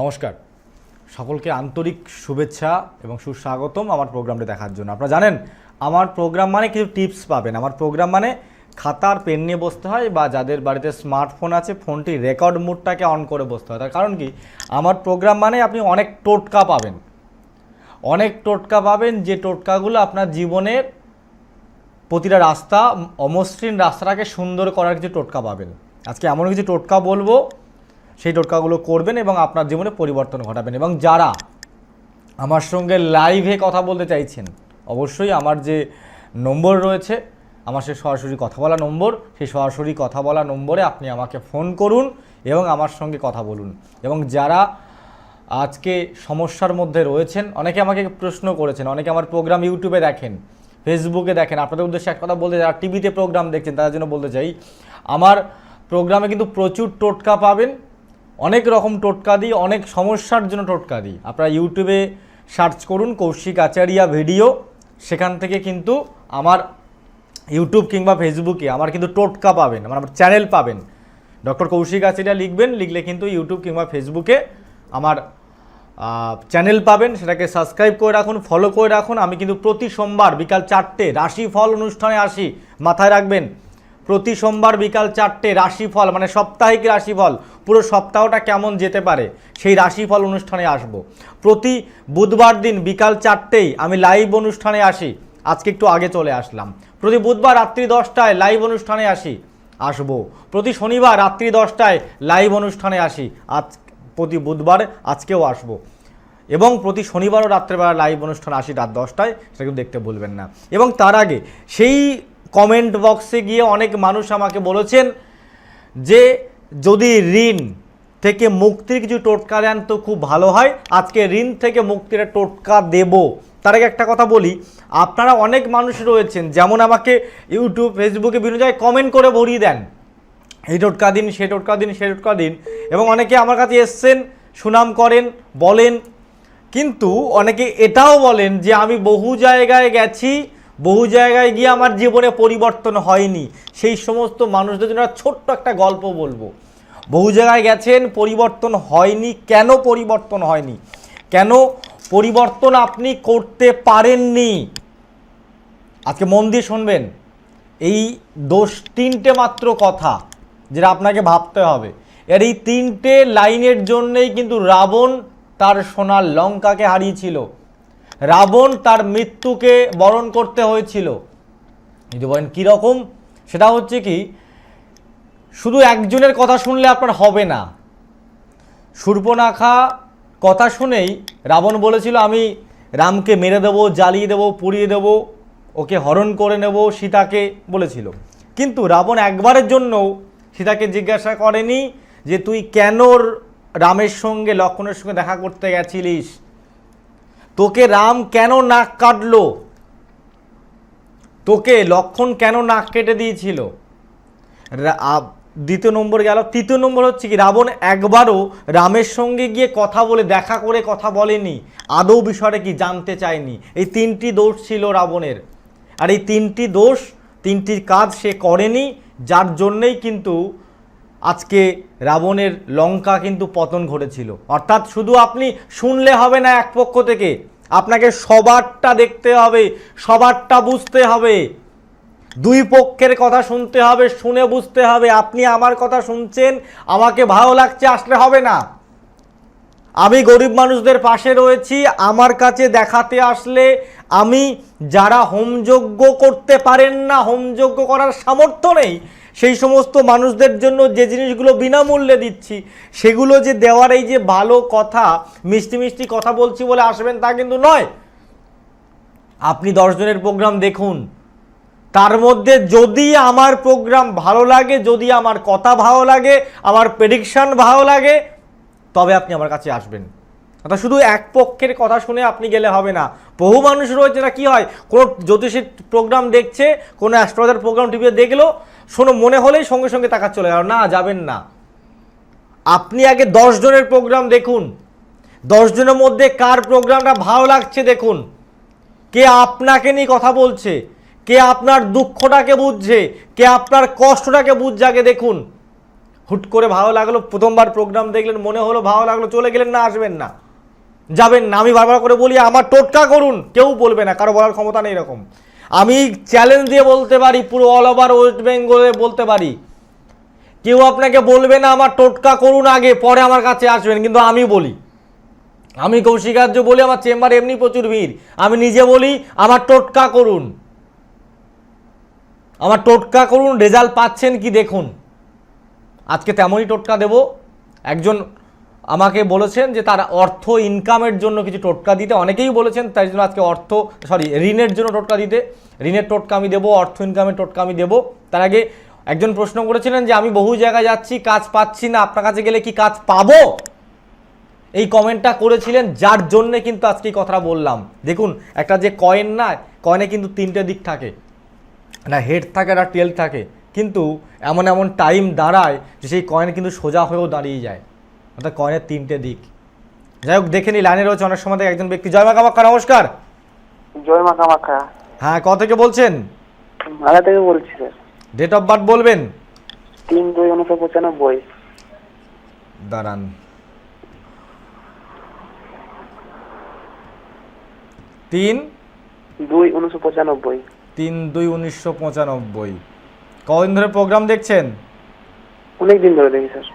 নমস্কার। সকলকে আন্তরিক শুভেচ্ছা এবং সুস্বাগতম আমার প্রোগ্রামটি দেখার জন্য। আপনারা জানেন, আমার প্রোগ্রাম মানে কিছু টিপস পাবেন। আমার প্রোগ্রাম মানে খাতার পেন নিয়ে বসতে হয় বা যাদের বাড়িতে স্মার্টফোন আছে, ফোনটি রেকর্ড মোডটাকে অন করে বসতে হয়। তার কারণ কি? আমার প্রোগ্রাম মানে আপনি অনেক টোটকা পাবেন। অনেক টোটকা পাবেন যে টোটকাগুলো আপনার জীবনের প্রতিটা রাস্তা, অমসৃণ রাস্তাটাকে সুন্দর করার কিছু টোটকা পাবেন। আজকে এমন কিছু টোটকা বলব সেই টোটকাগুলো করবেন এবং আপনার জীবনে পরিবর্তন ঘটাবেন। এবং যারা আমার সঙ্গে লাইভে কথা বলতে চাইছেন, অবশ্যই আমার যে নম্বর রয়েছে, আমার সে সরাসরি কথা বলা নম্বর, সেই সরাসরি কথা বলা নম্বরে আপনি আমাকে ফোন করুন এবং আমার সঙ্গে কথা বলুন। এবং যারা আজকে সমস্যার মধ্যে রয়েছেন, অনেকে আমাকে প্রশ্ন করেছেন, অনেকে আমার প্রোগ্রাম ইউটিউবে দেখেন ফেসবুকে দেখেন, আপনাদের উদ্দেশ্যে এক কথা বলতে যারা টিভিতে প্রোগ্রাম দেখছেন, তাদের জন্য বলতে চাই, আমার প্রোগ্রামে কিন্তু প্রচুর টোটকা পাবেন অনেক রকম টোটকা দিই, অনেক সমস্যার জন্য টোটকা দিই। আপনারা ইউটিউবে সার্চ করুন কৌশিক আচারিয়া ভিডিও, সেখান থেকে কিন্তু আমার ইউটিউব কিংবা ফেসবুকে আমার কিন্তু টোটকা পাবেন, আমার আমার চ্যানেল পাবেন। ডক্টর কৌশিক আচারিয়া লিখবেন, লিখলে কিন্তু ইউটিউব কিংবা ফেসবুকে আমার চ্যানেল পাবেন। সেটাকে সাবস্ক্রাইব করে রাখুন ফলো করে রাখুন। আমি কিন্তু প্রতি সোমবার বিকাল চারটে রাশিফল অনুষ্ঠানে আসি, মাথায় রাখবেন। প্রতি সোমবার বিকাল চারটে রাশিফল মানে সাপ্তাহিক রাশিফল। পুরো সপ্তাহটা কেমন যেতে পারে? সেই রাশিফল অনুষ্ঠানে আসব। প্রতি বুধবার দিন বিকাল চারটেই আমি লাইভ অনুষ্ঠানে আসি। আজকে একটু আগে চলে আসলাম। প্রতি বুধবার রাত্রি দশটায় লাইভ অনুষ্ঠানে আসি, আসব। প্রতি শনিবার রাত্রি দশটায় লাইভ অনুষ্ঠানে আসি, আজ প্রতি বুধবার আজকেও আসব। এবং প্রতি শনিবারও রাত্রেবেলা লাইভ অনুষ্ঠান আসি রাত দশটায়, সেটা কিন্তু দেখতে ভুলবেন না। এবং তার আগে সেই কমেন্ট বক্সে গিয়ে অনেক মানুষ আমাকে বলেছেন যে যদি ঋণ থেকে মুক্তির কিছু টোটকা দেন তো খুব ভালো হয়। আজকে ঋণ থেকে মুক্তির টোটকা দেব। তার আগে একটা কথা বলি, আপনারা অনেক মানুষ রয়েছেন, যেমন আমাকে ইউটিউব, ফেসবুকে বিভিন্ন জায়গায় কমেন্ট করে ভরিয়ে দেন। এই টোটকা দিন, সে টোটকা দিন, সে টোটকা দিন। এবং অনেকে আমার কাছে এসছেন, সুনাম করেন, বলেন। কিন্তু অনেকে এটাও বলেন যে আমি বহু জায়গায় গেছি বহু জায়গায় গিয়ে আমার জীবনে পরিবর্তন হয়নি। সেই সমস্ত মানুষদের জন্য ছোট্ট একটা গল্প বলব। বহু জায়গায় গেছেন, পরিবর্তন হয়নি। কেন পরিবর্তন হয়নি? কেন পরিবর্তন আপনি করতে পারেননি? আজকে মন দিয়ে শুনবেন। এই দোষ তিনটে মাত্র কথা যেটা আপনাকে ভাবতে হবে। এর এই তিনটে লাইনের জন্যেই কিন্তু রাবণ তার সোনার লঙ্কাকে হারিয়েছিল। রাবণ তার মৃত্যুকে বরণ করতে হয়েছিল। যদি বলেন, কীরকম? সেটা হচ্ছে কি, শুধু একজনের কথা শুনলে আপনার হবে না। সূর্পনাখা কথা শুনেই রাবণ বলেছিল, আমি রামকে মেরে দেবো, জ্বালিয়ে দেবো, পুড়িয়ে দেবো, ওকে হরণ করে নেব, সীতাকে, বলেছিল। কিন্তু রাবণ একবারের জন্যও সীতাকে জিজ্ঞাসা করেনি যে, তুই কেন রামের সঙ্গে, লক্ষ্মণের সঙ্গে দেখা করতে গেছিলিস? তোকে রাম কেন নাক কাটলো? তোকে লক্ষণ কেন নাক কেটে দিয়েছিল? দ্বিতীয় নম্বর গেল। তৃতীয় নম্বর হচ্ছে কি, রাবণ একবারও রামের সঙ্গে গিয়ে কথা বলে, দেখা করে কথা বলেনি। আদৌ বিষয়টা কি জানতে চায়নি। এই তিনটি দোষ ছিল রাবণের। আর এই তিনটি দোষ, তিনটি কাজ সে করেনি, যার জন্যেই কিন্তু আজকে রাবণের লঙ্কা কিন্তু পতন ঘটেছিল। অর্থাৎ শুধু আপনি শুনলে হবে না এক পক্ষ থেকে, আপনাকে সবারটা দেখতে হবে, সবারটা বুঝতে হবে। দুই পক্ষের কথা শুনতে হবে, শুনে বুঝতে হবে, আপনি আমার কথা শুনছেন, আমাকে ভালো লাগছে, আসলে হবে না। আমি গরিব মানুষদের পাশে রয়েছি, আমার কাছে দেখাতে আসলে আমি যারা হোমযজ্ঞ করতে পারেন না, হোমযজ্ঞ করার সামর্থ্য নেই সেই সমস্ত মানুষদের জন্য যে জিনিসগুলো বিনামূল্যে দিচ্ছি, সেগুলো যে দেওয়ার এই যে ভালো কথা, মিষ্টি মিষ্টি কথা বলছি বলে আসবেন তা কিন্তু নয়। আপনি দশজনের প্রোগ্রাম দেখুন। তার মধ্যে যদি আমার প্রোগ্রাম ভালো লাগে, যদি আমার কথা ভালো লাগে, আমার প্রেডিকশান ভালো লাগে, তবে আপনি আমার কাছে আসবেন। অর্থাৎ শুধু এক পক্ষের কথা শুনে আপনি গেলে হবে না। বহু মানুষ রয়েছে না কি হয়, কোনো জ্যোতিষীর প্রোগ্রাম দেখছে, কোনো অ্যাস্ট্রোলজার প্রোগ্রাম টিভিতে দেখল শোনো, মনে হলেই সঙ্গে সঙ্গে টাকা চলে গেল না, যাবেন না। আপনি আগে জনের প্রোগ্রাম দেখুন। জনের মধ্যে কার প্রোগ্রামটা ভালো লাগছে দেখুন। কে আপনাকে নিয়ে কথা বলছে, কে আপনার দুঃখটাকে বুঝছে, কে আপনার কষ্টটাকে বুঝছে আগে দেখুন। হুট করে ভালো লাগল, প্রথমবার প্রোগ্রাম দেখলেন, মনে হলো ভালো লাগল, চলে গেলেন, না, আসবেন না। যাবেন না, আমি বারবার করে বলি, আমার টোটকা করুন, কেউ বলবে না, কারও বলার ক্ষমতা নেই এরকম। আমি চ্যালেঞ্জ দিয়ে বলতে পারি, পুরো অল ওভার ওয়েস্ট বেঙ্গলে বলতে পারি। কেউ আপনাকে বলবে না, আমার টোটকা করুন আগে, পরে আমার কাছে আসবেন। কিন্তু আমি বলি। আমি কৌশিকার্য বলি, আমার চেম্বারে এমনি প্রচুর ভিড়। আমি নিজে বলি, আমার টোটকা করুন। আমার টোটকা করুন, রেজাল্ট পাচ্ছেন কি দেখুন। আজকে তেমনই টোটকা দেব। একজন আমাকে বলেছেন যে তার অর্থ ইনকামের জন্য কিছু টোটকা দিতে। অনেকেই বলেছেন তাই জন্য আজকে অর্থ সরি ঋণের জন্য টোটকা দিতে। ঋণের টোটকা আমি দেবো, অর্থ ইনকামের টোটকা আমি দেবো। তার আগে একজন প্রশ্ন করেছিলেন যে আমি বহু জায়গায় যাচ্ছি, কাজ পাচ্ছি না, আপনার কাছে গেলে কি কাজ পাবো? এই কমেন্টটা করেছিলেন, যার জন্যে কিন্তু আজকে এই কথাটা বললাম। দেখুন, একটা যে কয়েন না কয়েনে কিন্তু তিনটে দিক থাকে। না হেড থাকে না টেল থাকে। কিন্তু এমন এমন টাইম দাঁড়ায় যে সেই কয়েন কিন্তু সোজা হয়েও দাঁড়িয়ে যায়। অর্থাৎ কয়েনের তিনটে দিক। যাই হোক দেখে নি লাইনে রয়েছে অনেক সময় একজন ব্যক্তি। জয় মা কামাখ্যা নমস্কার। জয় মা কামাখ্যা। হ্যাঁ ক থেকে বলছেন? মালা থেকে বলছি স্যার। ডেট অফ বার্থ বলবেন? তিন দুই উনিশশো পঁচানব্বই। দাঁড়ান। তিন? দুই উনিশশো পঁচানব্বই। তিন দুই উনিশশো পঁচানব্বই। কদিন ধরে প্রোগ্রাম দেখছেন? অনেক দিন ধরে দেখি স্যার।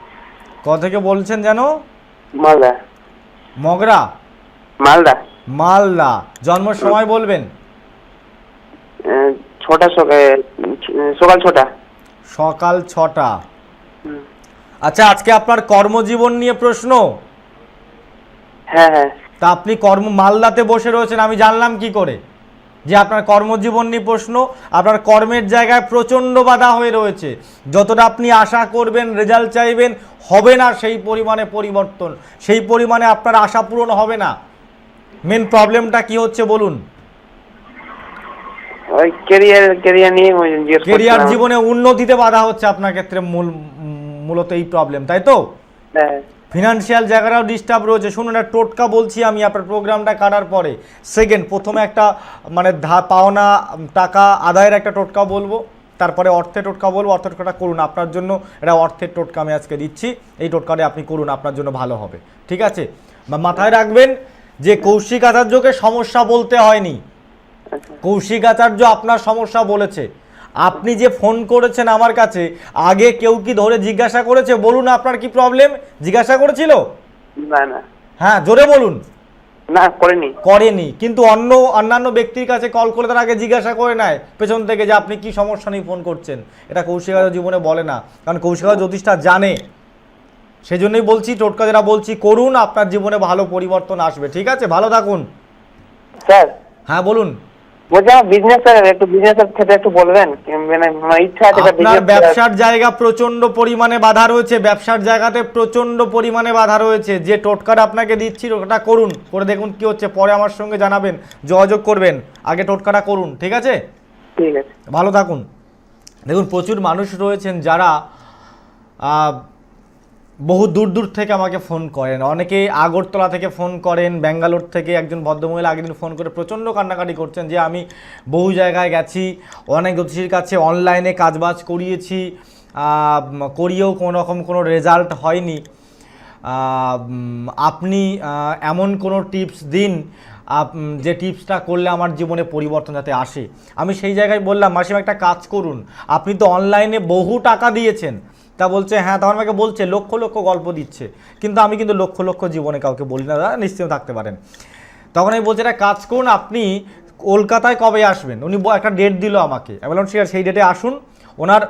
ক থেকে বলছেন যেন? মালদা। মগরা? মালদা। মালদা। জন্ম সময় বলবেন? ছটা সকাল সকাল ছটা। সকাল ছটা। আচ্ছা আজকে আপনার কর্মজীবন নিয়ে প্রশ্ন? হ্যাঁ হ্যাঁ। তা আপনি কর্ম মালদাতে বসে রয়েছেন আমি জানলাম কি করে? যে আপনার কর্মজীবন নিয়ে প্রশ্ন আপনার কর্মের জায়গায় প্রচণ্ড বাধা হয়ে রয়েছে। যতটা আপনি আশা করবেন রেজাল্ট চাইবেন হবে না সেই পরিমাণে পরিবর্তন। সেই পরিমাণে আপনার আশা পূরণ হবে না। মেন প্রবলেমটা কি হচ্ছে বলুন। কেরিয়ার। জীবনে উন্নতিতে বাধা হচ্ছে আপনার ক্ষেত্রে মূল মূলত এই প্রবলেম তাই তো? হ্যাঁ। ফিনান্সিয়াল জায়গাটাও ডিস্টার্ব রয়েছে। শুনুন একটা টোটকা বলছি আমি আপনার প্রোগ্রামটা কাটার পরে। সেকেন্ড প্রথমে একটা মানে ধা পাওনা টাকা আদায়ের একটা টোটকা বলব। তারপরে অর্থের টোটকা বলব। অর্থের টোটকাটা করুন। আপনার জন্য এটা অর্থের টোটকা আমি আজকে দিচ্ছি। এই টোটকাটা আপনি করুন। আপনার জন্য ভালো হবে। ঠিক আছে? বা মাথায় রাখবেন যে কৌশিক আচার্যকে সমস্যা বলতে হয়নি। আচ্ছা। কৌশিক আচার্য আপনার সমস্যা বলেছে। আপনি যে ফোন করেছেন আমার কাছে আগে কেউ কি ধরে জিজ্ঞাসা করেছে? বলুন আপনার কি প্রবলেম জিজ্ঞাসা করেছিল? না না। হ্যাঁ জোরে বলুন। না করেনি। করেনি। কিন্তু অন্য অন্যান্য ব্যক্তির কাছে কল করে তার আগে জিজ্ঞাসা করে নেয় পেছন থেকে যে আপনি কি সমস্যা নিয়ে ফোন করছেন। এটা কৌশিক আচার্য জীবনে বলে না কারণ কৌশিক আচার্য জ্যোতিষটা জানে। সেই জন্যই বলছি টোটকা যেটা বলছি করুন আপনার জীবনে ভালো পরিবর্তন আসবে। ঠিক আছে? ভালো থাকুন। স্যার। হ্যাঁ বলুন। বলছি আমার বিজনেস স্যার একটু বিজনেসের ক্ষেত্রে একটু বলবেন? মানে ইচ্ছা আছে আপনার ব্যবসার জায়গা প্রচণ্ড পরিমাণে বাধা রয়েছে। ব্যবসার জায়গাতে প্রচণ্ড পরিমাণে বাধা রয়েছে। যে টোটকাটা আপনাকে দিচ্ছি ওটা করুন। করে দেখুন কি হচ্ছে। পরে আমার সঙ্গে জানাবেন যোগাযোগ করবেন। আগে টোটকাটা করুন ঠিক আছে? ঠিক আছে। ভালো থাকুন। দেখুন প্রচুর মানুষ রয়েছেন যারা আহ, বহু দূর দূর থেকে আমাকে ফোন করেন। অনেকে আগরতলা থেকে ফোন করেন, ব্যাঙ্গালোর থেকে একজন ভদ্রমহিলা আগের দিন ফোন করে প্রচণ্ড কান্নাকাটি করছেন যে আমি বহু জায়গায় গেছি, অনেক জ্যোতিষীর কাছে অনলাইনে কাজবাজ করিয়েছি করিয়েও কোনো রকম কোনো রেজাল্ট হয়নি। আপনি এমন কোনো টিপস দিন যে টিপসটা করলে আমার জীবনে পরিবর্তন যাতে আসে। আমি সেই জায়গায় বললাম, মাসিমা, একটা কাজ করুন। আপনি তো অনলাইনে বহু টাকা দিয়েছেন। তা বলছে হ্যাঁ তখন আমাকে বলছে, লক্ষ লক্ষ গল্প দিচ্ছে। কিন্তু আমি কিন্তু লক্ষ লক্ষ জীবনে কাউকে বলি না দাদা নিশ্চিন্ত থাকতে পারেন। তখন আমি বলছি, একটা কাজ করুন, আপনি কলকাতায় কবে আসবেন? উনি একটা ডেট দিল আমাকে। আমি বললাম, ঠিক আছে, সেই ডেটে আসুন। ওনার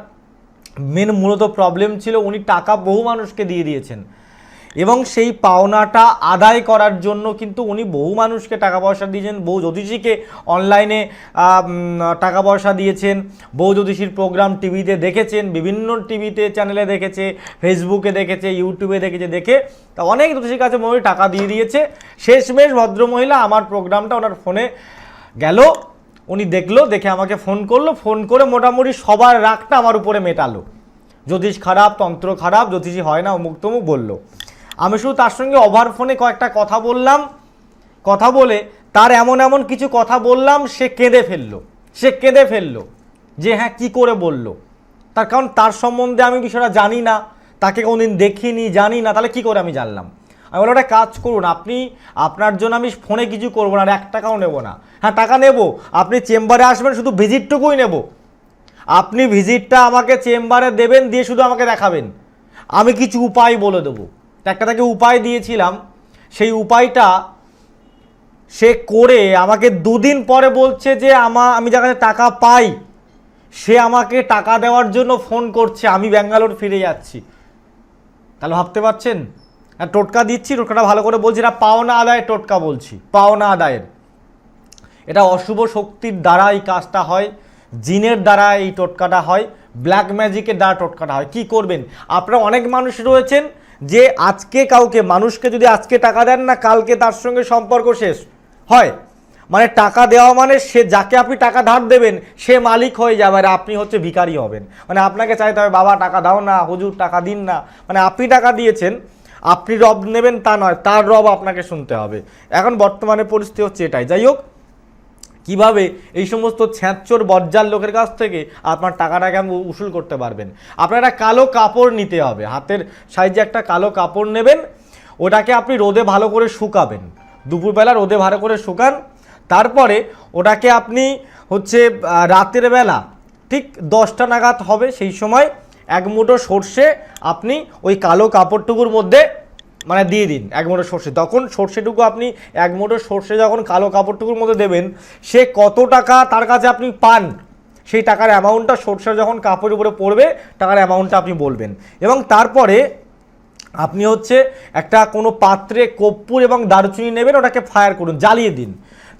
মেন মূলত প্রবলেম ছিল, উনি টাকা বহু মানুষকে দিয়ে দিয়েছেন। এবং সেই পাওনাটা আদায় করার জন্য কিন্তু উনি বহু মানুষকে টাকা পয়সা দিয়েছেন, বহু জ্যোতিষীকে অনলাইনে টাকা পয়সা দিয়েছেন, বহু জ্যোতিষীর প্রোগ্রাম টিভিতে দেখেছেন, বিভিন্ন টিভিতে চ্যানেলে দেখেছে ফেসবুকে দেখেছে ইউটিউবে দেখেছে, দেখে তা অনেক জ্যোতিষীর কাছে মনে টাকা দিয়ে দিয়েছে। শেষমেশ ভদ্রমহিলা আমার প্রোগ্রামটা ওনার ফোনে গেল, উনি দেখল, দেখে আমাকে ফোন করল ফোন করে মোটামুটি সবার রাগটা আমার উপরে মেটালো। জ্যোতিষ খারাপ, তন্ত্র খারাপ, জ্যোতিষী হয় না অমুক তমুক বলল। আমি শুধু তার সঙ্গে ওভার ফোনে কয়েকটা কথা বললাম। কথা বলে তার এমন এমন কিছু কথা বললাম, সে কেঁদে ফেলল। সে কেঁদে ফেলল যে হ্যাঁ কি করে বলল? তার কারণ তার সম্বন্ধে আমি বিষয়টা জানি না, তাকে কোনোদিন দেখিনি, জানি না, তাহলে কি করে আমি জানলাম? আমি বলো একটা কাজ করুন, আপনি, আপনার জন্য আমি ফোনে কিছু করব না, আর এক টাকাও নেব না। হ্যাঁ টাকা নেব, আপনি চেম্বারে আসবেন, শুধু ভিজিটটুকুই নেব। আপনি ভিজিটটা আমাকে চেম্বারে দেবেন, দিয়ে শুধু আমাকে দেখাবেন। আমি কিছু উপায় বলে দেবো। একটা তাকে উপায় দিয়েছিলাম, সেই উপায়টা সে করে আমাকে দুদিন পরে বলছে যে আমা, আমি যার টাকা পাই, সে আমাকে টাকা দেওয়ার জন্য ফোন করছে, আমি ব্যাঙ্গালোর ফিরে যাচ্ছি। তাহলে ভাবতে পারছেন? টোটকা দিচ্ছি, টোটকাটা ভালো করে বলছি না পাওনা আদায়ের টোটকা বলছি, পাওনা আদায়ের। এটা অশুভ শক্তির দ্বারা এই কাজটা হয়, জিনের দ্বারা এই টোটকাটা হয়, ব্ল্যাক ম্যাজিকের দ্বারা টোটকাটা হয়। কি করবেন? আপনারা অনেক মানুষ রয়েছেন যে আজকে কাউকে, মানুষকে যদি আজকে টাকা দেন না, কালকে তার সঙ্গে সম্পর্ক শেষ। হয়। মানে টাকা দেওয়া মানে সে যাকে আপনি টাকা ধার দেবেন, সে মালিক হয়ে যাবে আর আপনি হচ্ছে ভিখারি হবেন। মানে আপনাকে চাইতে হবে, বাবা, টাকা দাও না, হুজুর, টাকা দিন না। মানে আপনি টাকা দিয়েছেন, আপনি রব নেবেন তা নয়, তার রব আপনাকে শুনতে হবে। এখন বর্তমানে পরিস্থিতি হচ্ছে এটাই। যাই হোক কীভাবে এই সমস্ত ছ্যাঁচোর বজ্জার লোকের কাছ থেকে আপনার টাকাটাকে আমি উসুল করতে পারবেন? আপনার একটা কালো কাপড় নিতে হবে। হাতের সাইজে একটা কালো কাপড় নেবেন, ওটাকে আপনি রোদে ভালো করে শুকাবেন। দুপুরবেলা রোদে ভালো করে শুকান, তারপরে ওটাকে আপনি হচ্ছে রাতের বেলা, ঠিক দশটা নাগাদ হবে সেই সময় এক মুঠো সর্ষে আপনি ওই কালো কাপড়টুকুর মধ্যে মানে দিয়ে দিন, এক মোটো সর্ষে। তখন সর্ষেটুকু আপনি এক মোটো সর্ষে যখন কালো কাপড়টুকুর মধ্যে দেবেন, সে কত টাকা তার কাছে আপনি পান? সেই টাকার অ্যামাউন্টটা সর্ষে যখন কাপড়ের উপরে পড়বে, টাকার অ্যামাউন্টটা আপনি বলবেন। এবং তারপরে আপনি হচ্ছে একটা কোনো পাত্রে কর্পূর এবং দারুচিনি নেবেন, ওটাকে ফায়ার করুন, জ্বালিয়ে দিন।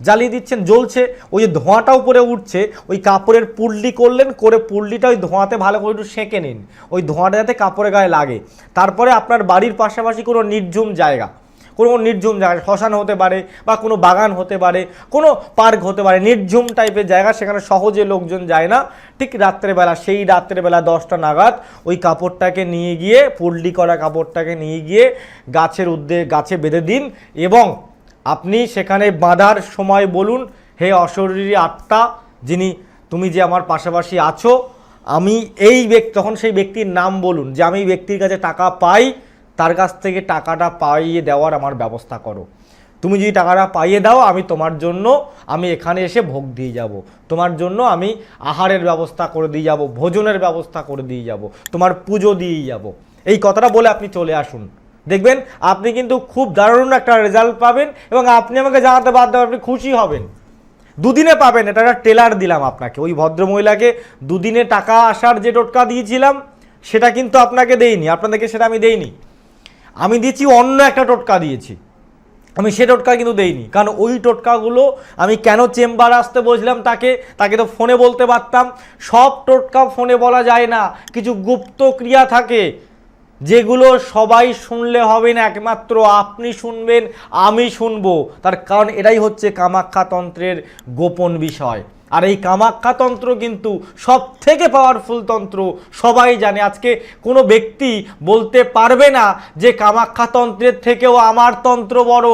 জ্বালিয়ে দিচ্ছেন, জ্বলছে, ওই যে ধোঁয়াটা উপরে উঠছে, ওই কাপড়ের পুল্লি করলেন, করে পুল্লিটা ওই ধোঁয়াতে ভালো করে একটু সেঁকে নিন। ওই ধোঁয়াটা যাতে কাপড়ের গায়ে লাগে। তারপরে আপনার বাড়ির পাশাপাশি কোনো নির্ঝুম জায়গা কোনো নির্ঝুম জায়গা, শ্মশান হতে পারে বা কোনো বাগান হতে পারে, কোনো পার্ক হতে পারে, নির্ঝুম টাইপের জায়গা সেখানে সহজে লোকজন যায় না। ঠিক রাত্রেবেলা, সেই রাত্রেবেলা দশটা নাগাদ ওই কাপড়টাকে নিয়ে গিয়ে পুল্লি করা কাপড়টাকে নিয়ে গিয়ে গাছের উদ্দে, গাছে বেঁধে দিন এবং আপনি সেখানে বাঁধার সময় বলুন, হে অশরীরী আত্মা, যিনি, তুমি যে আমার পাশাপাশি আছো, আমি এই ব্যক্তি তখন সেই ব্যক্তির নাম বলুন, যে আমি ব্যক্তির কাছে টাকা পাই তার কাছ থেকে টাকাটা পাইয়ে দেওয়ার আমার ব্যবস্থা করো। তুমি যদি টাকাটা পাইয়ে দাও, আমি তোমার জন্য, আমি এখানে এসে ভোগ দিয়ে যাব। তোমার জন্য আমি আহারের ব্যবস্থা করে দিয়ে যাব, ভোজনের ব্যবস্থা করে দিয়ে যাব, তোমার পুজো দিয়ে যাব। এই কথাটা বলে আপনি চলে আসুন। দেখবেন, আপনি কিন্তু খুব দারুণ একটা রেজাল্ট পাবেন এবং আপনি আমাকে জানাতে বাধ্য আপনি খুশি হবেন। দুদিনে পাবেন, এটা একটা টেলার দিলাম আপনাকে। ওই ভদ্রমহিলাকে দুদিনে টাকা আসার যে টোটকা দিয়েছিলাম, সেটা কিন্তু আপনাকে দেইনি, আপনাদেরকে সেটা আমি দেইনি। আমি দিয়েছি অন্য একটা টোটকা দিয়েছি। আমি সে টোটকা কিন্তু দেইনি। কারণ ওই টোটকাগুলো আমি কেন চেম্বার আসতে বসলাম তাকে তাকে তো ফোনে বলতে পারতাম। সব টোটকা ফোনে বলা যায় না। কিছু গুপ্ত ক্রিয়া থাকে, যেগুলো সবাই শুনলে হবে না। একমাত্র আপনি শুনবেন, আমি শুনব। তার কারণ এটাই হচ্ছে কামাখ্যাতন্ত্রের গোপন বিষয়। আর এই কামাখ্যাতন্ত্র কিন্তু সব থেকে পাওয়ারফুল তন্ত্র। সবাই জানে, আজকে কোনো ব্যক্তি বলতে পারবে না যে কামাখ্যাতন্ত্রের থেকেও আমার তন্ত্র বড়।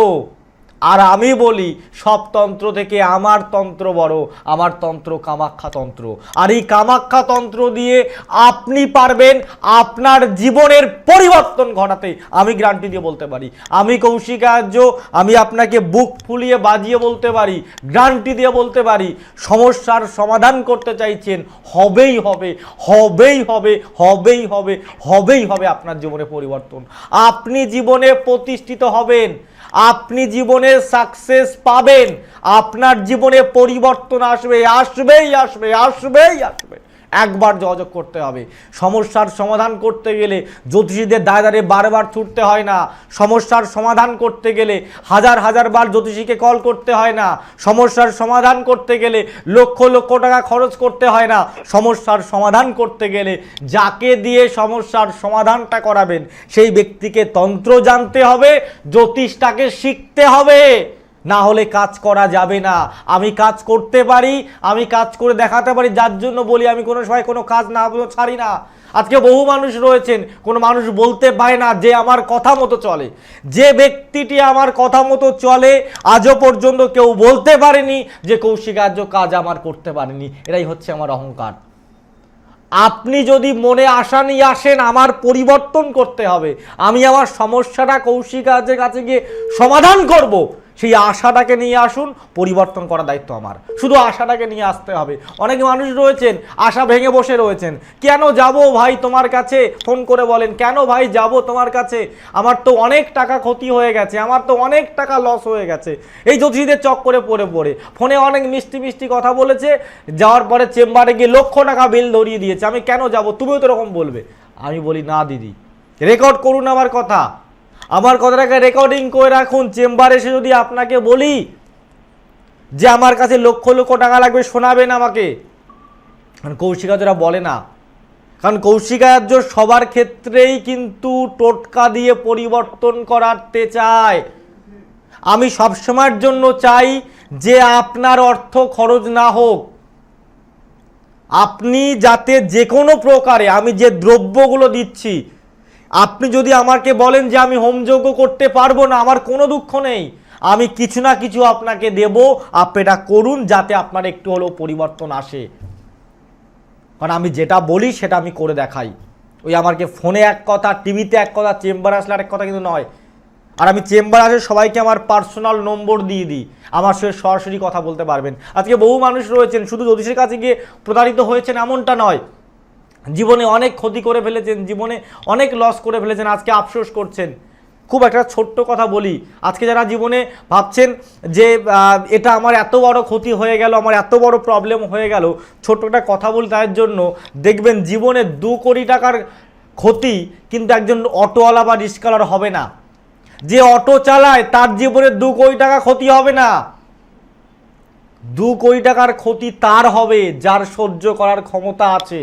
আর আমি বলি, সব তন্ত্র থেকে আমার তন্ত্র বড়, আমার তন্ত্র কামাখ্যা তন্ত্র। আর এই কামাখ্যা তন্ত্র দিয়ে আপনি পারবেন আপনার জীবনের পরিবর্তন ঘটাতে। আমি গ্যারান্টি দিয়ে বলতে পারি। আমি কৌশিকার্য, আমি আপনাকে বুক ফুলিয়ে বাজিয়ে বলতে পারি গ্যারান্টি দিয়ে বলতে পারি, সমস্যার সমাধান করতে চাইছেন, হবেই হবে হবেই হবে হবেই হবে হবেই হবে আপনার জীবনে পরিবর্তন। আপনি জীবনে প্রতিষ্ঠিত হবেন। আপনি জীবনে সাকসেস পাবেন। আপনার জীবনে পরিবর্তন আসবে আসবেই আসবে আসবেই আসবে একবার যোগাযোগ করতে হবে। সমস্যার সমাধান করতে গেলে জ্যোতিষীদের দায় দাঁড়ে বারবার ছুটতে হয় না। সমস্যার সমাধান করতে গেলে হাজার হাজার বার জ্যোতিষীকে কল করতে হয় না। সমস্যার সমাধান করতে গেলে লক্ষ লক্ষ টাকা খরচ করতে হয় না। সমস্যার সমাধান করতে গেলে যাকে দিয়ে সমস্যার সমাধানটা করাবেন, সেই ব্যক্তিকে তন্ত্র জানতে হবে, জ্যোতিষটাকে শিখতে হবে। না হলে কাজ করা যাবে না। আমি কাজ করতে পারি, আমি কাজ করে দেখাতে পারি, যার জন্য বলি আমি কোনো সময় কোনো কাজ না ছাড়ি না। আজকে বহু মানুষ রয়েছেন, কোনো মানুষ বলতে পারে না যে আমার কথা মতো চলে। যে ব্যক্তিটি আমার কথা মতো চলে, আজও পর্যন্ত কেউ বলতে পারেনি যে কৌশিকার্য কাজ আমার করতে পারেনি। এটাই হচ্ছে আমার অহংকার। আপনি যদি মনে আশা নিয়ে আসেন, আমার পরিবর্তন করতে হবে। আমি আমার সমস্যাটা কৌশিকাজের কাছে গিয়ে সমাধান করব। সেই আশাটাকে নিয়ে আসুন, পরিবর্তন করার দায়িত্ব আমার। শুধু আশাটাকে নিয়ে আসতে হবে। অনেক মানুষ রয়েছেন, আশা ভেঙে বসে রয়েছেন। কেন যাব ভাই তোমার কাছে? ফোন করে বলেন, কেন ভাই যাব তোমার কাছে? আমার তো অনেক টাকা ক্ষতি হয়ে গেছে, আমার তো অনেক টাকা লস হয়ে গেছে। এই জ্যোতিষীদের চক্করে পড়ে পড়ে। ফোনে অনেক মিষ্টি মিষ্টি কথা বলেছে, যাওয়ার পরে চেম্বারে গিয়ে লক্ষ টাকা বিল ধরিয়ে দিয়েছে। আমি কেন যাব? তুমিও তো এরকম বলবে। আমি বলি, না, দিদি। রেকর্ড করুন আমার কথা। আমার কথাটাকে রেকর্ডিং করে রাখুন চেম্বারে এসে যদি আপনাকে বলি যে আমার কাছে লক্ষ লক্ষ টাকা লাগবে, শোনাবেন আমাকে। কারণ কৌশিকাজরা বলে না। কারণ কৌশিকার্য সবার ক্ষেত্রেই কিন্তু টোটকা দিয়ে পরিবর্তন করাতে চায়। আমি সবসময়ের জন্য চাই যে আপনার অর্থ খরচ না হোক। আপনি যাতে যে কোনো প্রকারে, আমি যে দ্রব্যগুলো দিচ্ছি আপনি যদি আমাকে বলেন যে আমি হোমযজ্ঞ করতে পারব না, আমার কোনো দুঃখ নেই। আমি কিছু না কিছু আপনাকে দেব আপনি এটা করুন যাতে আপনার একটু হলেও পরিবর্তন আসে। কারণ আমি যেটা বলি সেটা আমি করে দেখাই। ওই আমাকে ফোনে এক কথা, টিভিতে এক কথা, চেম্বার আসলে আরেক কথা কিন্তু নয়। আর আমি চেম্বার আসে সবাইকে আমার পার্সোনাল নম্বর দিয়ে দিই। আমার সঙ্গে সরাসরি কথা বলতে পারবেন। আজকে বহু মানুষ রয়েছেন, শুধু জ্যোতিষের কাছে গিয়ে প্রতারিত হয়েছেন এমনটা নয়। জীবনে অনেক ক্ষতি করে ফেলেছেন, জীবনে অনেক লস করে ফেলেছেন, আজকে আফসোস করছেন। খুব একটা ছোট্ট কথা বলি, আজকে যারা জীবনে ভাবছেন যে এটা আমার এত বড় ক্ষতি হয়ে গেল, আমার এত বড় প্রবলেম হয়ে গেল, ছোট্ট একটা কথা বলি তার জন্য, দেখবেন জীবনে দু কোটি টাকার ক্ষতি কিন্তু একজন অটোওয়ালা বা রিস্কালার হবে না। যে অটো চালায়, তার জীবনে দু কোটি টাকা ক্ষতি হবে না। দু কোটি টাকার ক্ষতি তার হবে, যার সহ্য করার ক্ষমতা আছে।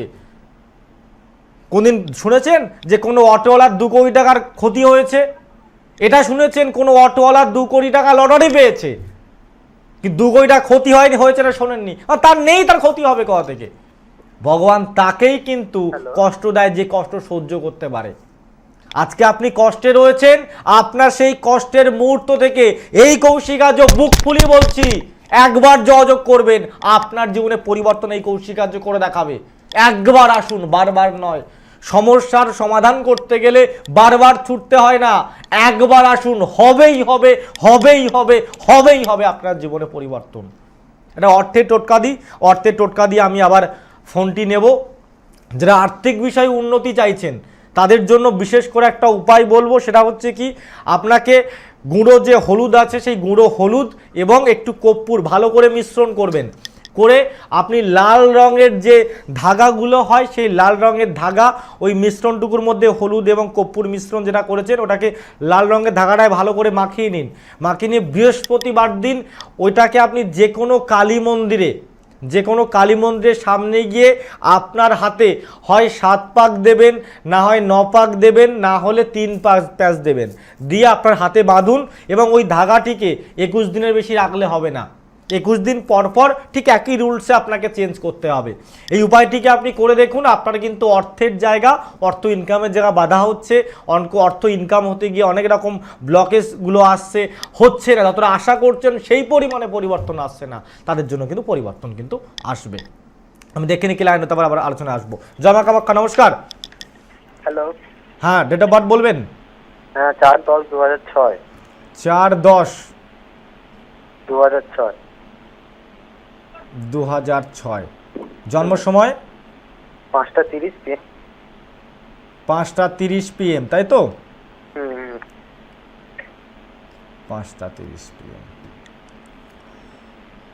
কোনদিন শুনেছেন যে কোনো অটোওয়ালার দু কোটি টাকার ক্ষতি হয়েছে? এটা শুনেছেন কোনো অটোওয়ালার দু কোটি টাকা লটারি পেয়েছে? কি দু কোটি টাকা ক্ষতি হয়নি হয়েছে না শোনেননি? আর তার নেই তার ক্ষতি হবে কোথা থেকে? ভগবান তাকেই কিন্তু কষ্ট দেয় যে কষ্ট সহ্য করতে পারে। আজকে আপনি কষ্টে রয়েছেন আপনার সেই কষ্টের মুহূর্ত থেকে এই কৌশিকার্য বুক ফুলি বলছি একবার যোগাযোগ করবেন আপনার জীবনে পরিবর্তন এই কৌশিকার্য করে দেখাবে। একবার আসুন বারবার নয় সমস্যার সমাধান করতে গেলে বারবার ছুটতে হয় না। একবার আসুন, হবেই হবে হবেই হবে হবেই হবে আপনার জীবনে পরিবর্তন। এটা অর্থে টোটকা দিই অর্থে টোটকা দিয়ে আমি আবার ফোনটি নেব। যারা আর্থিক বিষয়ে উন্নতি চাইছেন, তাদের জন্য বিশেষ করে একটা উপায় বলব, সেটা হচ্ছে কি, আপনাকে গুঁড়ো যে হলুদ আছে, সেই গুঁড়ো হলুদ এবং একটু কর্পূর ভালো করে মিশ্রণ করবেন। করে আপনি লাল রঙের যে ধাগাগুলো হয়, সেই লাল রঙের ধাগা ওই মিশ্রণটুকুর মধ্যে হলুদ এবং কর্পূর মিশ্রণ যেটা করেছেন, ওটাকে লাল রঙের ধাগাটায় ভালো করে মাখিয়ে নিন। মাখিয়ে নিয়ে বৃহস্পতিবার দিন ওইটাকে আপনি যে কোনো কালী মন্দিরে যে কোনো কালী মন্দিরের সামনে গিয়ে আপনার হাতে হয় সাত পাক দেবেন, না হয় ন পাক দেবেন, না হলে তিন পাক প্যাচ দেবেন। দিয়ে আপনার হাতে বাঁধুন এবং ওই ধাগাটিকে একুশ দিনের বেশি রাখলে হবে না। একুশ দিন পর পর ঠিক একই রুলসে আপনাকে চেঞ্জ করতে হবে। এই উপায়টিকে আপনি করে দেখুন আপনার কিন্তু অর্থের জায়গা অর্থ ইনকামের জায়গা বাধা হচ্ছে অঙ্ক অর্থ ইনকাম হতে গিয়ে অনেক রকম ব্লকেজগুলো আসছে হচ্ছে না যতটা আশা করছেন সেই পরিমাণে পরিবর্তন আসছে না। তাদের জন্য কিন্তু পরিবর্তন কিন্তু আসবে। আমি দেখে নিকি লাইন তারপর আবার আলোচনা আসব। জমা কামাক্ষা নমস্কার। হ্যালো হ্যাঁ ডেট অফ বার্থ বলবেন? হ্যাঁ চার দশ দু হাজার ছয়। চার দশ। দু হাজার ছয়। দু হাজার ছয়। জন্ম সময়? পাঁচটা তিরিশ পাঁচটা তিরিশ পিএম তাই তো? পাঁচটা তিরিশ পিএম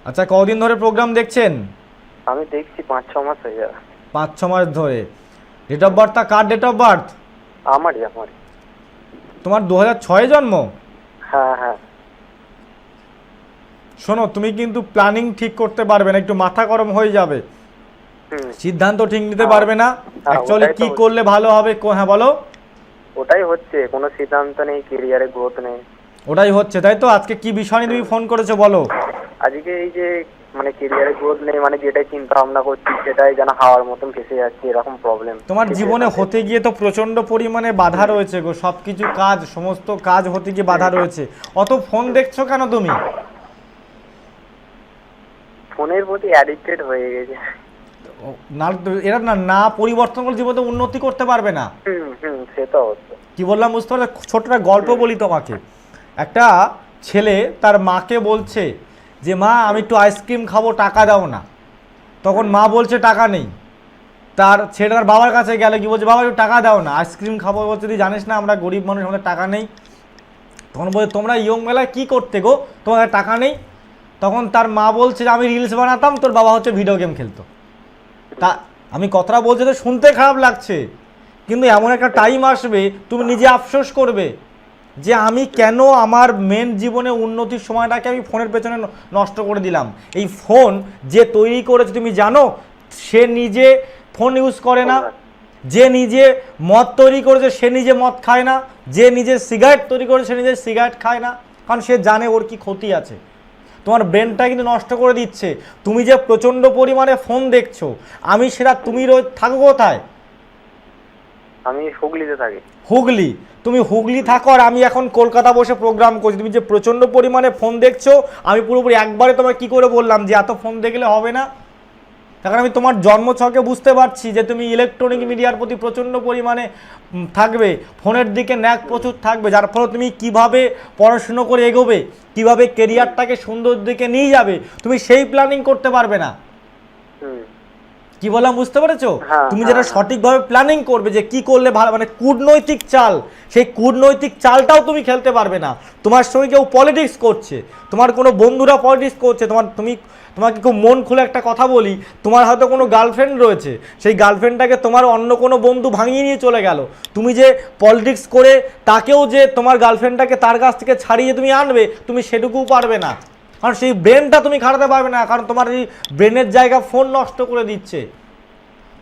আচ্ছা কদিন ধরে প্রোগ্রাম দেখছেন? আমি দেখছি পাঁচ ছ মাস হয়ে যাবে। পাঁচ ছ মাস ধরে। ডেট অফ বার্থটা কার ডেট অফ বার্থ আমারই আমারই। তোমার দু হাজার ছয়ে জন্ম? হ্যাঁ হ্যাঁ। শোনো তুমি কিন্তু প্ল্যানিং ঠিক করতে পারবে না একটু মাথা গরম হয়ে যাবে। সিদ্ধান্ত ঠিক নিতে হ্যাঁ। পারবে না। অ্যাকচুয়ালি কি করলে ভালো হবে কো- হ্যাঁ বলো। ওটাই হচ্ছে কোনো সিদ্ধান্ত নেই কেরিয়ারে গ্রোথ নেই। ওটাই হচ্ছে তাই তো? আজকে কি বিষয় নিয়ে তুমি ফোন করেছ বলো। আজকে এই যে মানে কেরিয়ারে গ্রোথ নেই মানে যেটাই চিন্তা ভাবনা করছি সেটাই যেন হাওয়ার মতন ভেসে যাচ্ছে এরকম প্রবলেম তোমার জীবনে হতে গিয়ে তো প্রচণ্ড পরিমাণে বাধা রয়েছে গো সবকিছু কাজ সমস্ত কাজ হতে গিয়ে বাধা রয়েছে। অত ফোন দেখছ কেন তুমি? ফোনের প্রতি অ্যাডিক্টেড হয়ে গেছে। না এরা না না পরিবর্তন করলে জীবনে উন্নতি করতে পারবে না। হুম সে তো অবশ্যই। কি বললাম বুঝতে পারছ ছোট একটা গল্প বলি তোমাকে। একটা ছেলে তার মাকে বলছে যে মা আমি একটু আইসক্রিম খাব টাকা দাও না। তখন মা বলছে টাকা নেই। তার ছেলে তার বাবার কাছে গেলে কি বলছে বাবা একটু টাকা দাও না আইসক্রিম খাব। বলছে তুই জানিস না আমরা গরিব মানুষ আমাদের টাকা নেই। তখন বলছে তোমরা ইয়ং মেলায় কী করতে গো? কাছে টাকা নেই? তখন তার মা বলছে যে, আমি রিলস বানাতাম, তোর বাবা হচ্ছে ভিডিও গেম খেলতো। তা আমি কথাটা বলছি তো শুনতে খারাপ লাগছে। কিন্তু এমন একটা টাইম আসবে, তুমি নিজে আফসোস করবে যে, আমি কেন আমার মেন জীবনে উন্নতির সময়টাকে আমি ফোনের পেছনে নষ্ট করে দিলাম? এই ফোন যে তৈরি করেছে, তুমি জানো? সে নিজে ফোন ইউজ করে না। যে নিজে মদ তৈরি করেছে, সে নিজে মদ খায় না। যে নিজে সিগারেট তৈরি করেছে, সে নিজে সিগারেট খায় না। কারণ সে জানে ওর কি ক্ষতি আছে। তোমার ব্রেনটা কিন্তু নষ্ট করে দিচ্ছে। তুমি যে প্রচণ্ড পরিমাণে ফোন দেখছ আমি সেটা তুমি রোজ থাকো কোথায়? আমি হুগলিতে থাকি। হুগলি? তুমি হুগলি থাকো আর আমি এখন কলকাতা বসে প্রোগ্রাম করছি। তুমি যে প্রচণ্ড পরিমাণে ফোন দেখছ আমি পুরোপুরি একবারে তোমার কি করে বললাম যে এত ফোন দেখলে হবে না? কারণ আমি তোমার জন্মছকে বুঝতে পারছি যে তুমি ইলেকট্রনিক মিডিয়ার প্রতি প্রচণ্ড পরিমাণে থাকবে। ফোনের দিকে ন্যাক প্রচুর থাকবে, যার ফলে তুমি কীভাবে পড়াশুনো করে এগোবে, কীভাবে কেরিয়ারটাকে সুন্দর দিকে নিয়ে যাবে, তুমি সেই প্ল্যানিং করতে পারবে না। কি বললাম বুঝতে পেরেছ? হ্যাঁ, তুমি হ্যাঁ, যেটা হ্যাঁ। সঠিকভাবে প্ল্যানিং করবে যে কি করলে ভালো মানে কূটনৈতিক চাল সেই কূটনৈতিক চালটাও তুমি খেলতে পারবে না। তোমার সঙ্গে কেউ পলিটিক্স করছে তোমার কোনো বন্ধুরা পলিটিক্স করছে তোমার তুমি তোমাকে খুব মন খুলে একটা কথা বলি তোমার হয়তো কোনো গার্লফ্রেন্ড রয়েছে সেই গার্লফ্রেন্ডটাকে তোমার অন্য কোনো বন্ধু ভাঙিয়ে নিয়ে চলে গেল। তুমি যে পলিটিক্স করে তাকেও যে তোমার গার্লফ্রেন্ডটাকে তার কাছ থেকে ছাড়িয়ে তুমি আনবে তুমি সেটুকুও পারবে না। কারণ সেই ব্রেনটা তুমি খাটাতে পারবে না কারণ তোমার এই ব্রেনের জায়গা ফোন নষ্ট করে দিচ্ছে।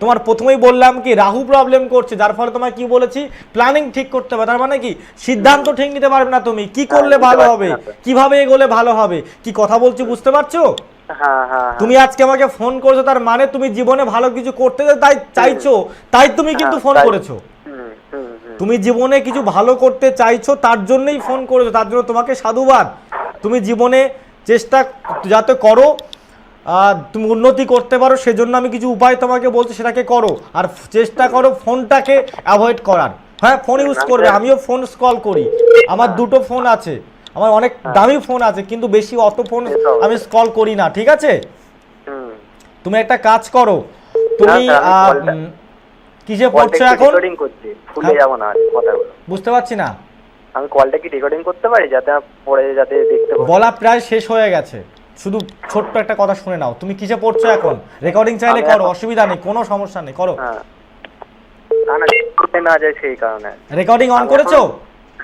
তোমার প্রথমেই বললাম কি রাহু প্রবলেম করছে যার ফলে তোমায় কি বলেছি? প্ল্যানিং ঠিক করতে হবে তার মানে কি? সিদ্ধান্ত ঠিক নিতে পারবে না তুমি কি করলে ভালো হবে? কীভাবে এগোলে ভালো হবে? কি কথা বলছি বুঝতে পারছ? হ্যাঁ হ্যাঁ তুমি আজকে আমাকে ফোন করেছ তার মানে তুমি জীবনে ভালো কিছু করতে তাই চাইছো তাই তুমি কিন্তু হ্যাঁ, ফোন করেছ। তুমি জীবনে কিছু ভালো করতে চাইছো তার জন্যই ফোন করেছ তার জন্য তোমাকে সাধুবাদ। তুমি জীবনে চেষ্টা যাতে করো তুমি উন্নতি করতে পারো সেজন্য আমি কিছু উপায় তোমাকে বলছি সেটাকে করো। আর চেষ্টা করো ফোনটাকে অ্যাভয়েড করার। হ্যাঁ ফোন ইউজ করবে আমিও ফোন স্কল করি। আমার দুটো ফোন আছে আমার অনেক দামি ফোন আছে কিন্তু বেশি অত ফোন আমি স্কল করি না ঠিক আছে? তুমি একটা কাজ করো তুমি কিসে পড়ছো এখন? হ্যাঁ। বুঝতে পারছি না? আমি কলটা কি রেকর্ডিং করতে পারি যাতে পরে যাতে দেখতে পাবো বলা প্রায় শেষ হয়ে গেছে। শুধু ছোট্ট একটা কথা শুনে নাও। তুমি কিসে পড়ছো এখন? রেকর্ডিং চাইলে করো অসুবিধা নেই কোনো সমস্যা নেই করো। হ্যাঁ। না না করতে না যায় সেই কারণে। রেকর্ডিং অন করেছ?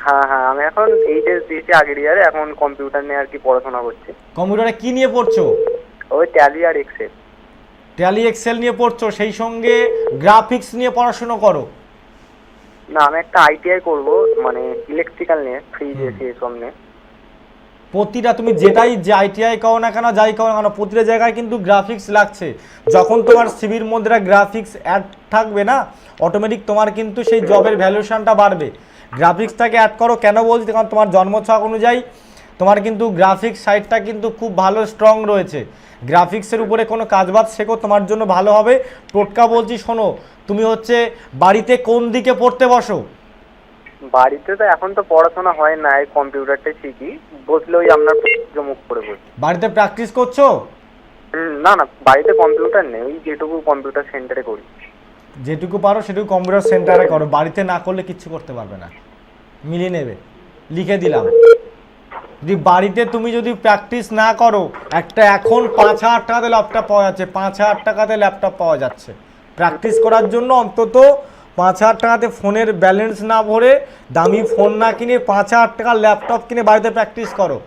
হ্যাঁ হ্যাঁ আমি এখন এইচএস দিয়েছি আগের ইয়ারে এখন কম্পিউটার নিয়ে আর কি পড়াশোনা করছি। কম্পিউটারে কি নিয়ে পড়ছো? ওই ট্যালি আর এক্সেল ট্যালি এক্সেল নিয়ে পড়ছো সেই সঙ্গে গ্রাফিক্স নিয়ে পড়াশোনা করো। না আমি একটা আইটিআই করব মানে ইলেকট্রিক্যাল নিয়ে ফ্রিজ এসি এসব নিয়ে। প্রতিটা তুমি যেটাই যে আইটিআই করো না কেন যাই করো না কেন প্রতিটা জায়গায় কিন্তু গ্রাফিক্স লাগছে। যখন তোমার সিভির মধ্যে গ্রাফিক্স অ্যাড থাকবে না অটোমেটিক তোমার কিন্তু সেই জবের ভ্যালুয়েশনটা বাড়বে। গ্রাফিক্সটাকে অ্যাড করো কেন বলছি? কারণ তোমার জন্মছক অনুযায়ী তোমার কিন্তু গ্রাফিক্স সাইটটা কিন্তু খুব ভালো স্ট্রং রয়েছে। গ্রাফিক্সের উপরে কোনো কাজবাজ শেখো তোমার জন্য ভালো হবে। টোটকা বলছি শোনো তুমি হচ্ছে বাড়িতে কোন দিকে পড়তে বসো? বাড়িতে তো এখন তো পড়াশোনা হয় না এই কম্পিউটারটা শিখি। বসলে ওই আপনার মুখ করে বসি বাড়িতে প্র্যাকটিস করছ? না না বাড়িতে কম্পিউটার নেই ওই যেটুকু কম্পিউটার সেন্টারে করি। যেটুকু পারো সেটুকু কম্পিউটার সেন্টারে করো। বাড়িতে না করলে কিচ্ছু করতে পারবে না। মিলিয়ে নেবে। লিখে দিলাম। যদি বাড়িতে তুমি যদি প্র্যাকটিস না করো, একটা এখন পাঁচ হাজার টাকাতে ল্যাপটপ পাওয়া যাচ্ছে, পাঁচ হাজার টাকাতে ল্যাপটপ পাওয়া যাচ্ছে। প্র্যাকটিস করার জন্য অন্তত পাঁচ হাজার টাকাতে ফোনের ব্যালেন্স না ভরে দামি ফোন না কিনে পাঁচ হাজার টাকার ল্যাপটপ কিনে বাড়িতে প্র্যাকটিস করো।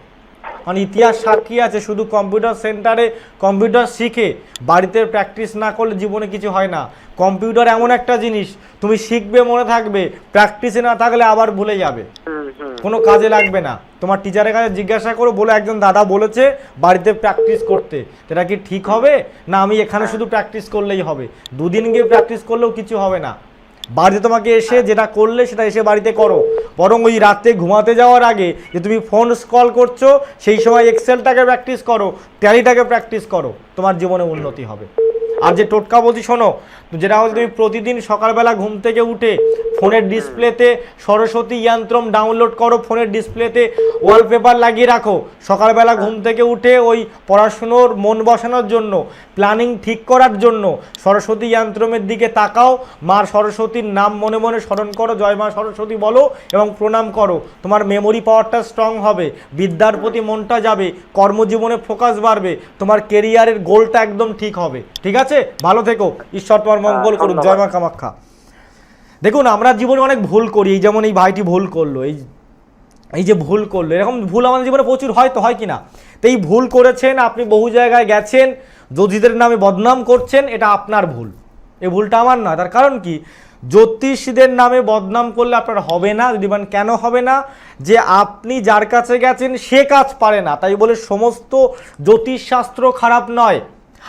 কারণ ইতিহাস সাক্ষী আছে শুধু কম্পিউটার সেন্টারে কম্পিউটার শিখে বাড়িতে প্র্যাকটিস না করলে জীবনে কিছু হয় না। কম্পিউটার এমন একটা জিনিস তুমি শিখবে মনে থাকবে প্র্যাকটিসে না থাকলে আবার ভুলে যাবে। কোনো কাজে লাগবে না। তোমার টিচারের কাছে জিজ্ঞাসা করো বলে একজন দাদা বলেছে বাড়িতে প্র্যাকটিস করতে। সেটা কি ঠিক হবে? না আমি এখানে শুধু প্র্যাকটিস করলেই হবে। দুদিন গিয়ে প্র্যাকটিস করলেও কিছু হবে না। বাড়িতে তোমাকে এসে যেটা করলে সেটা এসে বাড়িতে করো। বরং ওই রাতে ঘুমাতে যাওয়ার আগে যে তুমি ফোন স্কল করছ, সেই সময় এক্সেলটাকে প্র্যাকটিস করো ট্যালিটাকে প্র্যাকটিস করো, তোমার জীবনে উন্নতি হবে। আর যে টোটকা বলছি, শোনো, যেটা হচ্ছে তুমি প্রতিদিন সকালবেলা ঘুম থেকে উঠে ফোনের ডিসপ্লেতে সরস্বতী যন্ত্রম ডাউনলোড করো, ফোনের ডিসপ্লেতে ওয়ালপেপার লাগিয়ে রাখো। সকালবেলা ঘুম থেকে উঠে ওই পড়াশুনোর মন বসানোর জন্য প্ল্যানিং ঠিক করার জন্য সরস্বতী যন্ত্রমের দিকে তাকাও। মা সরস্বতীর নাম মনে মনে স্মরণ করো, জয় মা সরস্বতী বলো এবং প্রণাম করো। তোমার মেমোরি পাওয়ারটা স্ট্রং হবে, বিদ্যার প্রতি মনটা যাবে, কর্মজীবনে ফোকাস বাড়বে, তোমার কেরিয়ারের গোলটা একদম ঠিক হবে, ঠিক আছে? ভালো থেকো। ঈশ্বর তোমার মঙ্গল করুক জয় মা কামাখ্যা। দেখুন আমরা জীবনে অনেক ভুল করি এই যেমন এই ভাইটি ভুল করল এই এই যে ভুল করল এরকম ভুল আমাদের জীবনে প্রচুর হয় তো হয় কি না? তো এই ভুল করেছেন আপনি বহু জায়গায় গেছেন জ্যোতিষদের নামে বদনাম করছেন এটা আপনার ভুল। এই ভুলটা আমার নয় তার কারণ কি? জ্যোতিষীদের নামে বদনাম করলে আপনার হবে না যদি বলেন কেন হবে না? যে আপনি যার কাছে গেছেন সে কাজ পারে না। তাই বলে সমস্ত জ্যোতিষশাস্ত্র খারাপ নয়।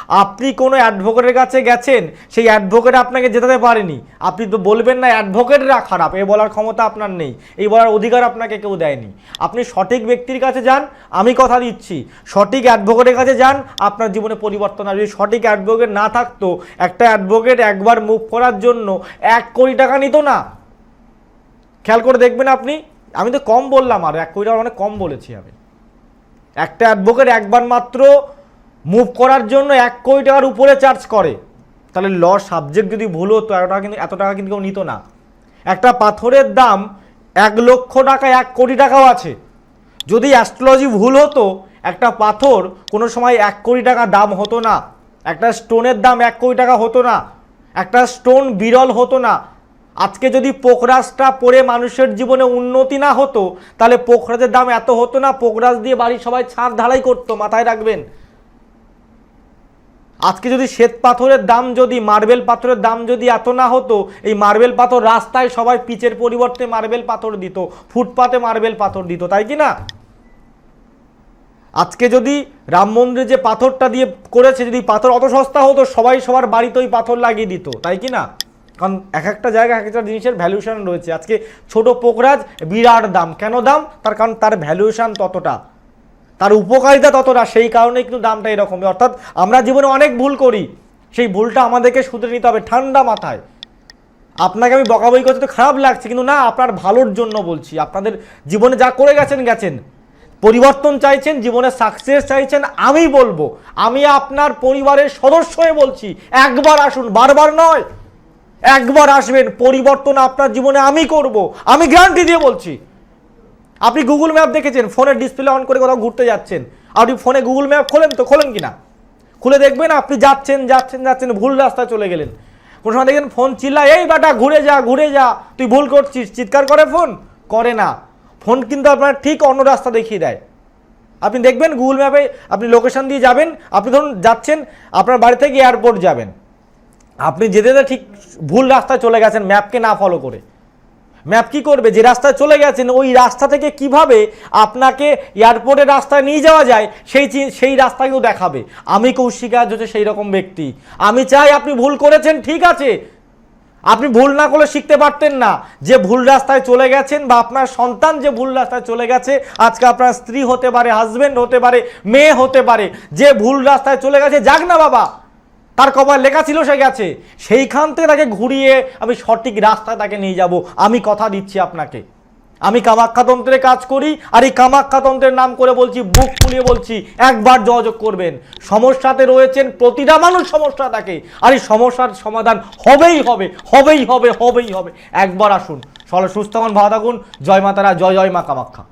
আপনি কোনো অ্যাডভোকেটের কাছে গেছেন, সেই অ্যাডভোকেট আপনাকে জেতাতে পারেনি। আপনি তো বলবেন না, অ্যাডভোকেটরা খারাপ। এ বলার ক্ষমতা আপনার নেই। এই বলার অধিকার আপনাকে কেউ দেয়নি। আপনি সঠিক ব্যক্তির কাছে যান, আমি কথা দিচ্ছি। সঠিক অ্যাডভোকেটের কাছে যান, আপনার জীবনে পরিবর্তন আসবে। সঠিক অ্যাডভোকেট না থাকতো, একটা অ্যাডভোকেট একবার মুভ করার জন্য এক কোটি টাকা নিত না। খেয়াল করে দেখবেন আপনি, আমি তো কম বললাম, আর এক কোটি টাকা অনেক কম বলেছি আমি। একটা অ্যাডভোকেট একবার মাত্র মুভ করার জন্য এক কোটি টাকার উপরে চার্জ করে। তাহলে ল সাবজেক্ট যদি ভুল হতো, এত টাকা কিন্তু এত টাকা কিন্তু কেউ নিত না। একটা পাথরের দাম এক লক্ষ টাকা, এক কোটি টাকাও আছে। যদি অ্যাস্ট্রোলজি ভুল হতো, একটা পাথর কোনো সময় এক কোটি টাকা দাম হতো না। একটা স্টোনের দাম এক কোটি টাকা হতো না। একটা স্টোন বিরল হতো না। আজকে যদি পোকরাজটা পড়ে মানুষের জীবনে উন্নতি না হতো, তাহলে পোকরাজের দাম এত হতো না পোকরাজ দিয়ে বাড়ির সবাই ছাদ ঢালাই করতো, মাথায় রাখবেন। আজকে যদি শ্বেত পাথরের দাম যদি, মার্বেল পাথরের দাম যদি এত না হতো, এই মার্বেল পাথর রাস্তায় সবাই পিচের পরিবর্তে মার্বেল পাথর দিত, ফুটপাতে মার্বেল পাথর দিত, তাই কি না? আজকে যদি রাম মন্দিরে যে পাথরটা দিয়ে করেছে, যদি পাথর অত সস্তা হতো, সবাই সবার বাড়িতে ওই পাথর লাগিয়ে দিত, তাই কি না? কারণ এক একটা জায়গায় এক একটা জিনিসের ভ্যালুয়েশন রয়েছে। আজকে ছোট পোকরাজ, বিরাট দাম। কেন দাম? তার কারণ তার ভ্যালুয়েশন ততটা। তার উপকারিতা ততটা, সেই কারণে কিন্তু দামটা এরকমই। অর্থাৎ আমরা জীবনে অনেক ভুল করি, সেই ভুলটা আমাদেরকে শুধরে নিতে হবে ঠান্ডা মাথায়। আপনাকে আমি বকাবই করতে তো খারাপ লাগছে, কিন্তু না, আপনার ভালোর জন্য বলছি। আপনাদের জীবনে যা করে গেছেন গেছেন। পরিবর্তন চাইছেন, জীবনে সাকসেস চাইছেন, আমি বলব, আমি আপনার পরিবারের সদস্য হয়ে বলছি, একবার আসুন, বারবার নয়। একবার আসবেন, পরিবর্তন আপনার জীবনে আমি করব, আমি গ্যারান্টি দিয়ে বলছি। আপনি গুগল ম্যাপ দেখেছেন ফোনের ডিসপ্লে অন করে কোথাও ঘুরতে যাচ্ছেন। আপনি ফোনে গুগল ম্যাপ খোলেন তো, খোলেন কি না খুলে দেখবেন আপনি যাচ্ছেন যাচ্ছেন যাচ্ছেন, ভুল রাস্তায় চলে গেলেন। কোনো সময় দেখেন ফোন চিল্লায়, এই বাটা, ঘুরে যা ঘুরে যা, তুই ভুল করছিস। চিৎকার করে ফোন করে না। ফোন কিন্তু আপনার ঠিক অন্য রাস্তা দেখিয়ে দেয়। আপনি দেখবেন গুগল ম্যাপে আপনি লোকেশন দিয়ে যাবেন, আপনি ধরুন যাচ্ছেন, আপনার বাড়ি থেকে এয়ারপোর্ট যাবেন। আপনি যেতে যেতে ঠিক ভুল রাস্তায় চলে গেছেন ম্যাপকে না ফলো করে। ম্যাপ কি করবে? যে রাস্তায় চলে গেছেন, ওই রাস্তা থেকে কীভাবে আপনাকে এয়ারপোর্টের রাস্তায় নিয়ে যাওয়া যায়, সেই সেই রাস্তা কিন্তু দেখাবে। আমি কৌশিকা আজ হচ্ছে সেই রকম ব্যক্তি। আমি চাই আপনি ভুল করেছেন, ঠিক আছে। আপনি ভুল না করলে শিখতে পারতেন না। যে ভুল রাস্তায় চলে গেছেন বা আপনার সন্তান যে ভুল রাস্তায় চলে গেছে, আজকে আপনার স্ত্রী হতে পারে হাজবেন্ড হতে পারে, মেয়ে হতে পারে, যে ভুল রাস্তায় চলে গেছে, যাক না বাবা। তার কবার লেখা ছিল, সে গেছে। সেইখান থেকে তাকে ঘুরিয়ে আমি সঠিক রাস্তায় তাকে নিয়ে যাব। আমি কথা দিচ্ছি আপনাকে। আমি কামাখ্যাতন্ত্রে কাজ করি, আর এই কামাখ্যাতন্ত্রের নাম করে বলছি, বুক ফুলিয়ে বলছি, একবার যোগাযোগ করবেন। সমস্যাতে রয়েছেন প্রতিটা মানুষ সমস্যা থাকে, আর এই সমস্যার সমাধান হবেই হবে হবেই হবে হবেই হবে। একবার আসুন। সবাই সুস্থ হন, ভালো থাকুন। জয় মাতারা, জয় জয় মা কামাখ্যা।